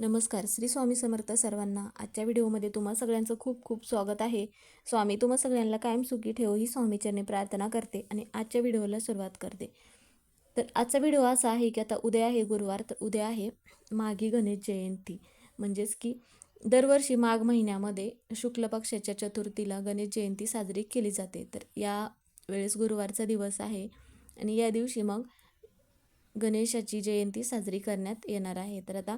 नमस्कार श्री स्वामी समर्थ सर्वांना. आजच्या व्हिडिओमध्ये तुम्हा सगळ्यांचं खूप खूप स्वागत आहे. स्वामी तुम्हा सगळ्यांना कायम सुखी ठेव ही स्वामीचरणी प्रार्थना करते आणि आजच्या व्हिडिओला सुरुवात करते. तर आजचा व्हिडिओ असा आहे की आता उद्या आहे गुरुवार तर उद्या आहे माघी गणेश जयंती. म्हणजेच की दरवर्षी माघ महिन्यामध्ये शुक्ल पक्षाच्या चतुर्थीला गणेश जयंती साजरी केली जाते. तर या वेळेस गुरुवारचा दिवस आहे आणि या दिवशी मग गणेशाची जयंती साजरी करण्यात येणार आहे. तर आता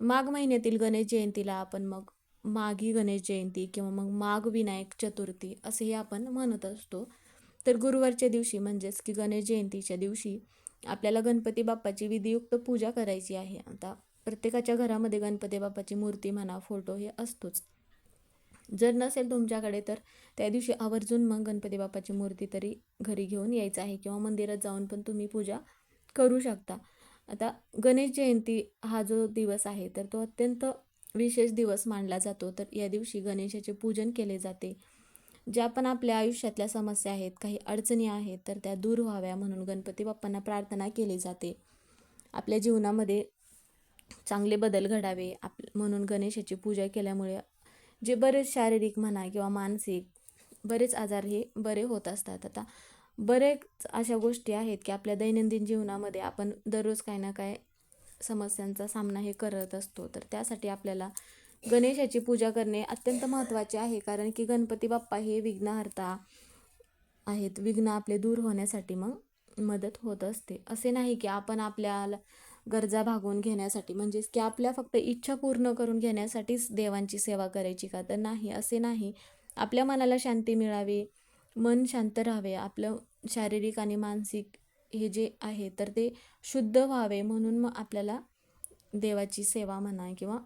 माघ महिन्यातील गणेश जयंतीला आपण मग माघी गणेश जयंती किंवा मग माघ विनायक चतुर्थी असेही आपण म्हणत असतो. तर गुरुवारच्या दिवशी म्हणजेच की गणेश जयंतीच्या दिवशी आपल्याला गणपती बाप्पाची विधियुक्त पूजा करायची आहे. आता प्रत्येकाच्या घरामध्ये गणपती बाप्पाची मूर्ती म्हणा फोटो हे असतोच. जर नसेल तुमच्याकडे तर त्या दिवशी आवर्जून मग गणपती बाप्पाची मूर्ती तरी घरी घेऊन यायचं आहे किंवा मंदिरात जाऊन पण तुम्ही पूजा करू शकता. आता गणेश जयंती हा जो दिवस आहे तर तो अत्यंत विशेष दिवस मानला जातो. तर या दिवशी गणेशाचे पूजन केले जाते. ज्या पण आपल्या आयुष्यातल्या समस्या आहेत काही अडचणी आहेत तर त्या दूर व्हाव्या म्हणून गणपती बाप्पांना प्रार्थना केली जाते. आपल्या जीवनामध्ये चांगले बदल घडावे आप म्हणून गणेशाची पूजा केल्यामुळे जे बरेच शारीरिक म्हणा किंवा मानसिक बरेच आजार हे बरे होत असतात. आता बरेच अशा गोष्टी आहेत की आपल्या दैनंदिन जीवनामध्ये आपण दररोज काही ना काय समस्यांचा सामना हे करत असतो. तर त्यासाठी आपल्याला गणेशाची पूजा करणे अत्यंत महत्त्वाचे आहे. कारण की गणपती बाप्पा हे विघ्नहर्ता आहेत. विघ्न आपले दूर होण्यासाठी मग मदत होत असते. असे नाही की आपण आपल्याला गरजा भागवून घेण्यासाठी म्हणजेच की आपल्या फक्त इच्छा पूर्ण करून घेण्यासाठीच देवांची सेवा करायची का? तर नाही असे नाही. आपल्या मनाला शांती मिळावी. मन शांत राहावे आपलं शारीरिक आणि मानसिक हे जे आहे तर ते शुद्ध व्हावे म्हणून मग आपल्याला देवाची सेवा म्हणा किंवा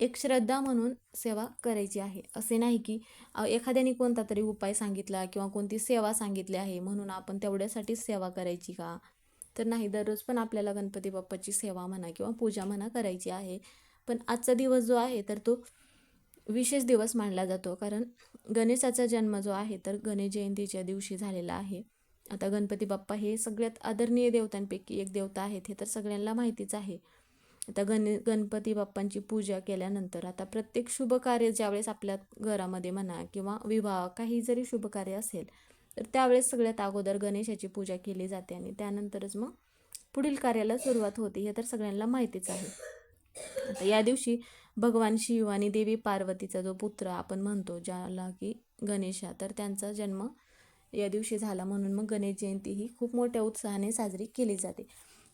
एक श्रद्धा म्हणून सेवा करायची आहे. असे नाही की एखाद्याने कोणता तरी उपाय सांगितला किंवा कोणती सेवा सांगितली आहे म्हणून आपण तेवढ्यासाठीच सेवा करायची का? तर नाही दररोज पण आपल्याला गणपती बाप्पाची सेवा म्हणा किंवा पूजा म्हणा करायची आहे. पण आजचा दिवस जो आहे तर तो विशेष दिवस मानला जातो. कारण गणेशाचा जन्म जो आहे तर गणेश जयंतीच्या दिवशी झालेला आहे. आता गणपती बाप्पा हे सगळ्यात आदरणीय देवतांपैकी एक देवता आहेत हे तर सगळ्यांना माहितीच आहे. आता गण गणपती बाप्पांची पूजा केल्यानंतर आता प्रत्येक शुभ कार्य ज्यावेळेस आपल्या घरामध्ये म्हणा किंवा विवाह काही जरी शुभ कार्य असेल तर त्यावेळेस सगळ्यात अगोदर गणेशाची पूजा केली जाते आणि त्यानंतरच मग पुढील कार्याला सुरुवात होते हे तर सगळ्यांना माहितीच आहे. आता या दिवशी भगवान शिव आणि देवी पार्वतीचा जो पुत्र आपण म्हणतो ज्याला की गणेशा तर त्यांचा जन्म या दिवशी झाला म्हणून मग गणेश जयंती ही खूप मोठ्या उत्साहाने साजरी केली जाते.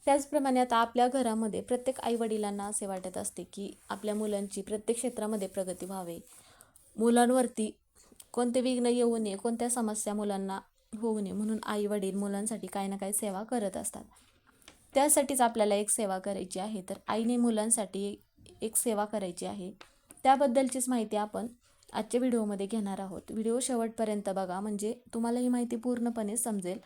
त्याचप्रमाणे आता आपल्या घरामध्ये प्रत्येक आईवडिलांना असे वाटत असते की आपल्या मुलांची प्रत्येक क्षेत्रामध्ये प्रगती व्हावी. मुलांवरती कोणते विघ्न येऊ नये कोणत्या समस्या मुलांना होऊ नये म्हणून आई वडील मुलांसाठी काही ना काही सेवा करत असतात. त्यासाठीच आपल्याला एक सेवा करायची आहे. तर आईने मुलांसाठी एक सेवा करायची आहे. त्याबद्दलचीच माहिती आपण आजच्या व्हिडिओमध्ये घेणार आहोत. व्हिडिओ शेवटपर्यंत बघा. म्हणजे तुम्हाला ही माहिती पूर्णपणे समजेल.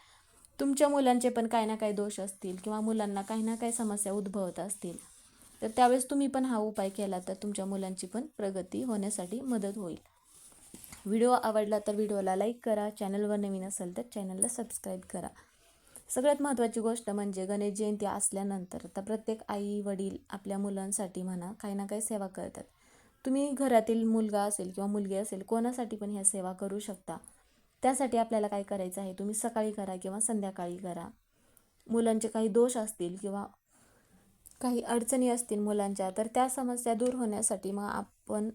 तुमच्या मुलांचे पण काही ना काही दोष असतील किंवा मुलांना काही ना काही समस्या उद्भवत असतील. तर त्यावेळेस तुम्ही पण हा उपाय केला तर तुमच्या मुलांची पण प्रगती होण्यासाठी मदत होईल. व्हिडिओ आवडला तर व्हिडिओला लाईक करा. चॅनलवर नवीन असेल तर चॅनलला सबस्क्राईब करा. सगळ्यात महत्त्वाची गोष्ट म्हणजे गणेश जयंती असल्यानंतर तर प्रत्येक आई वडील आपल्या मुलांसाठी म्हणा काही ना काही सेवा करतात. तुम्ही घरातील मुलगा असेल किंवा मुलगी असेल कोणासाठी पण ह्या सेवा करू शकता. त्यासाठी आपल्याला काय करायचं आहे? तुम्ही सकाळी करा किंवा संध्याकाळी करा. मुलांचे काही दोष असतील किंवा काही अडचणी असतील मुलांच्या तर त्या समस्या दूर होण्यासाठी मग आपण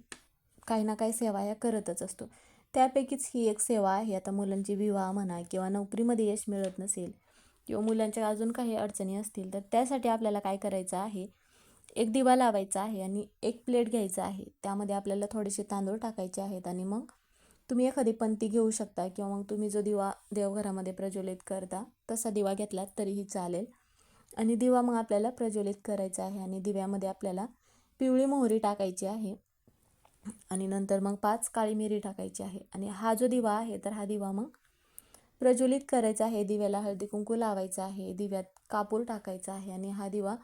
काही ना काही सेवा या करतच असतो. त्यापैकीच ही एक सेवा आहे. आता मुलांची विवाह म्हणा किंवा नोकरीमध्ये यश मिळत नसेल किंवा मुलांच्या अजून काही अडचणी असतील तर त्यासाठी आपल्याला काय करायचं आहे? एक दिवा लावायचा आहे आणि एक प्लेट घ्यायचा आहे. त्यामध्ये आपल्याला थोडेसे तांदूळ टाकायचे आहेत आणि मग तुम्ही एखादी पंती घेऊ शकता किंवा मग तुम्ही जो दिवा देवघरामध्ये प्रज्वलित करता तसा दिवा घेतलात तरीही चालेल. आणि दिवा मग आपल्याला प्रज्वलित करायचा आहे आणि दिव्यामध्ये आपल्याला पिवळी मोहरी टाकायची आहे. आणि नंतर मग पाच काळी मिरी टाकायची आहे. आणि हा जो दिवा आहे तर हा दिवा मग प्रज्वलित करायचा आहे दिव्याला हळदी कुंकू लावायचा आहे दिव्यात कापूर टाकायचा आहे आणि हा दिवा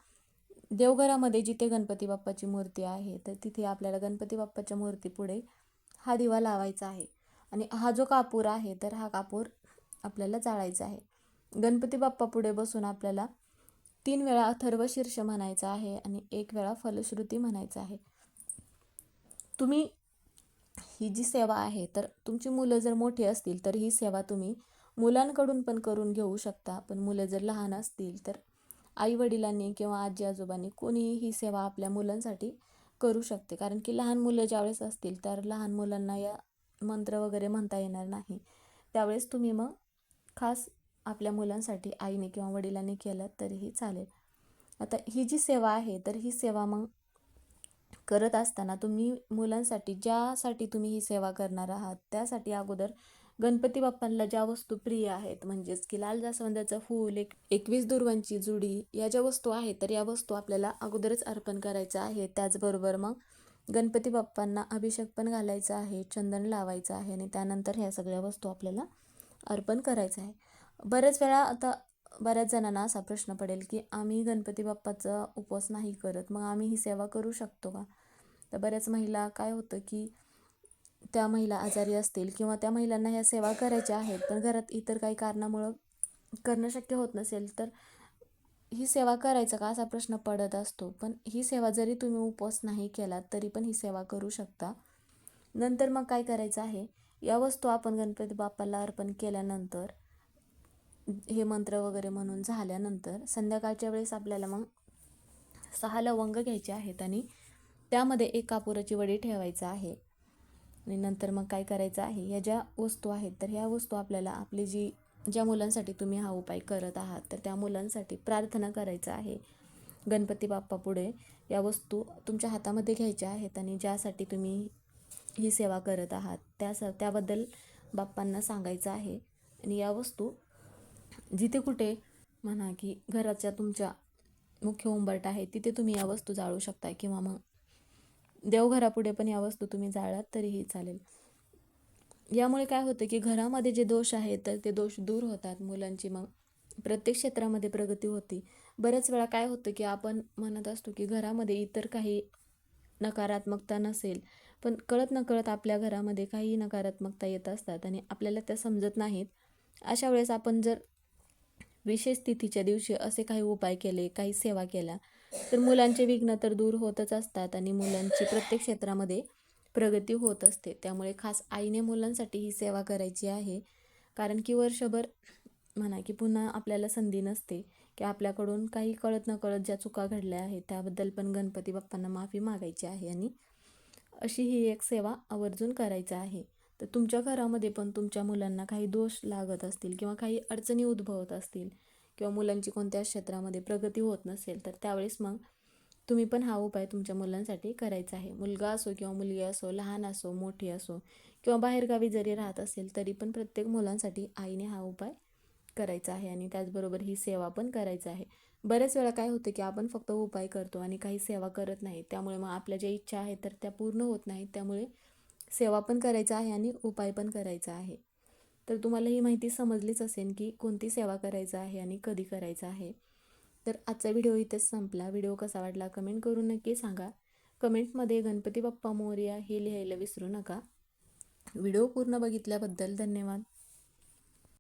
देवघरामध्ये जिथे गणपती बाप्पाची मूर्ती आहे तर तिथे आपल्याला गणपती बाप्पाच्या मूर्तीपुढे हा दिवा लावायचा आहे. आणि हा जो कापूर आहे तर हा कापूर आपल्याला जाळायचा आहे. गणपती बाप्पा पुढे बसून आपल्याला तीन वेळा अथर्व शीर्ष म्हणायचं आहे आणि एक वेळा फलश्रुती म्हणायचं आहे. तुम्ही ही जी सेवा आहे तर तुमची मुलं जर मोठी असतील तर ही सेवा तुम्ही मुलांकडून पण करून घेऊ शकता. पण मुलं जर लहान असतील तर आई वडिलांनी किंवा आजी आजोबांनी कोणीही ही सेवा आपल्या मुलांसाठी करू शकते. कारण की लहान मुलं ज्यावेळेस असतील तर लहान मुलांना या मंत्र वगैरे म्हणता येणार नाही. त्यावेळेस तुम्ही मग खास आपल्या मुलांसाठी आईने किंवा वडिलांनी केलं तरीही चालेल. आता ही जी सेवा आहे तर ही सेवा मग करत असताना तुम्ही मुलांसाठी ज्यासाठी तुम्ही ही सेवा करणार आहात त्यासाठी अगोदर गणपती बाप्पांना ज्या वस्तू प्रिय आहेत म्हणजेच की लाल जास्वंदाचं फूल एक एकवीस दुर्वांची जुडी या ज्या वस्तू आहेत तर या वस्तू आपल्याला अगोदरच अर्पण करायच्या आहे. त्याचबरोबर मग गणपती बाप्पांना अभिषेक पण घालायचा आहे चंदन लावायचं आहे आणि त्यानंतर ह्या सगळ्या वस्तू आपल्याला अर्पण करायचं आहे. बऱ्याच वेळा आता बऱ्याच जणांना असा प्रश्न पडेल की आम्ही गणपती बाप्पाचा उपवास नाही करत मग आम्ही ही सेवा करू शकतो का? तर बऱ्याच महिला काय होतं की त्या महिला आजारी असतील किंवा त्या महिलांना ह्या सेवा करायच्या आहेत पण घरात इतर काही कारणामुळं करणं शक्य होत नसेल तर ही सेवा करायचं का असा प्रश्न पडत असतो. पण ही सेवा जरी तुम्ही उपवास नाही केला तरी पण ही सेवा करू शकता. नंतर मग काय करायचं आहे? या वस्तू आपण गणपती बाप्पाला अर्पण केल्यानंतर हे मंत्र वगैरे म्हणून झाल्यानंतर संध्याकाळच्या वेळेस आपल्याला मग सहा लवंग घ्यायचे आहेत आणि त्यामध्ये एक कापुराची वडी ठेवायचं आहे. आणि नंतर मग काय करायचं आहे? ह्या ज्या वस्तू आहेत तर ह्या वस्तू आपल्याला आपली जी ज्या मुलांसाठी तुम्ही हा उपाय करत आहात तर त्या मुलांसाठी प्रार्थना करायचं आहे. गणपती बाप्पा पुढे या वस्तू तुमच्या हातामध्ये घ्यायच्या आहेत आणि ज्यासाठी तुम्ही ही सेवा करत आहात त्या स त्याबद्दल बाप्पांना सांगायचं आहे. आणि या वस्तू जिथे कुठे म्हणा की घराच्या तुमच्या मुख्य उंबरट आहे तिथे तुम्ही या वस्तू जाळू शकता किंवा मग देवघरापुढे पण या वस्तू तुम्ही जाळलात तरीही चालेल. यामुळे काय होतं की घरामध्ये जे दोष आहेत तर ते दोष दूर होतात मुलांची. मग प्रत्येक क्षेत्रामध्ये प्रगती होती. बऱ्याच वेळा काय होतं की आपण म्हणत असतो की घरामध्ये इतर काही नकारात्मकता नसेल पण कळत नकळत आपल्या घरामध्ये काही नकारात्मकता येत असतात आणि आपल्याला त्या समजत नाहीत. अशा वेळेस आपण जर विशेष तिथीच्या दिवशी असे काही उपाय केले काही सेवा केल्या तर मुलांचे विघ्न तर दूर होतच असतात आणि मुलांची प्रत्येक क्षेत्रामध्ये प्रगती होत असते. त्यामुळे खास आईने मुलांसाठी ही सेवा करायची आहे. कारण की वर्षभर म्हणा की पुन्हा आपल्याला संधी नसते की आपल्याकडून काही कळत न कळत ज्या चुका घडल्या आहेत त्याबद्दल पण गणपती बाप्पांना माफी मागायची आहे आणि अशी ही एक सेवा आवर्जून करायचं आहे. तर तुमच्या घरामध्ये पण तुमच्या मुलांना काही दोष लागत असतील किंवा काही अडचणी उद्भवत असतील किंवा मुलांची कोणत्या क्षेत्रामध्ये प्रगती होत नसेल तर त्यावेळेस मग तुम्ही पण हा उपाय तुमच्या मुलांसाठी करायचा आहे. मुलगा असो किंवा मुलगी असो लहान असो मोठी असो किंवा बाहेरगावी जरी राहत असेल तरी पण प्रत्येक मुलांसाठी आईने हा उपाय करायचा आहे आणि त्याचबरोबर ही सेवा पण करायचं आहे. बऱ्याच वेळा काय होतं की आपण फक्त उपाय करतो आणि काही सेवा करत नाही. त्यामुळे मग आपल्या ज्या इच्छा आहेत तर त्या पूर्ण होत नाहीत. त्यामुळे सेवा पण करायचा आहे आणि उपाय पण करायचा आहे. तर तुम्हाला ही माहिती समजलीच असेल की कोणती सेवा करायचं आहे आणि कधी करायचं आहे. तर आजचा व्हिडिओ इथेच संपला. व्हिडिओ कसा वाटला कमेंट करून नक्की सांगा. कमेंटमध्ये गणपती बाप्पा मोर्या हे लिहायला विसरू नका. व्हिडिओ पूर्ण बघितल्याबद्दल धन्यवाद.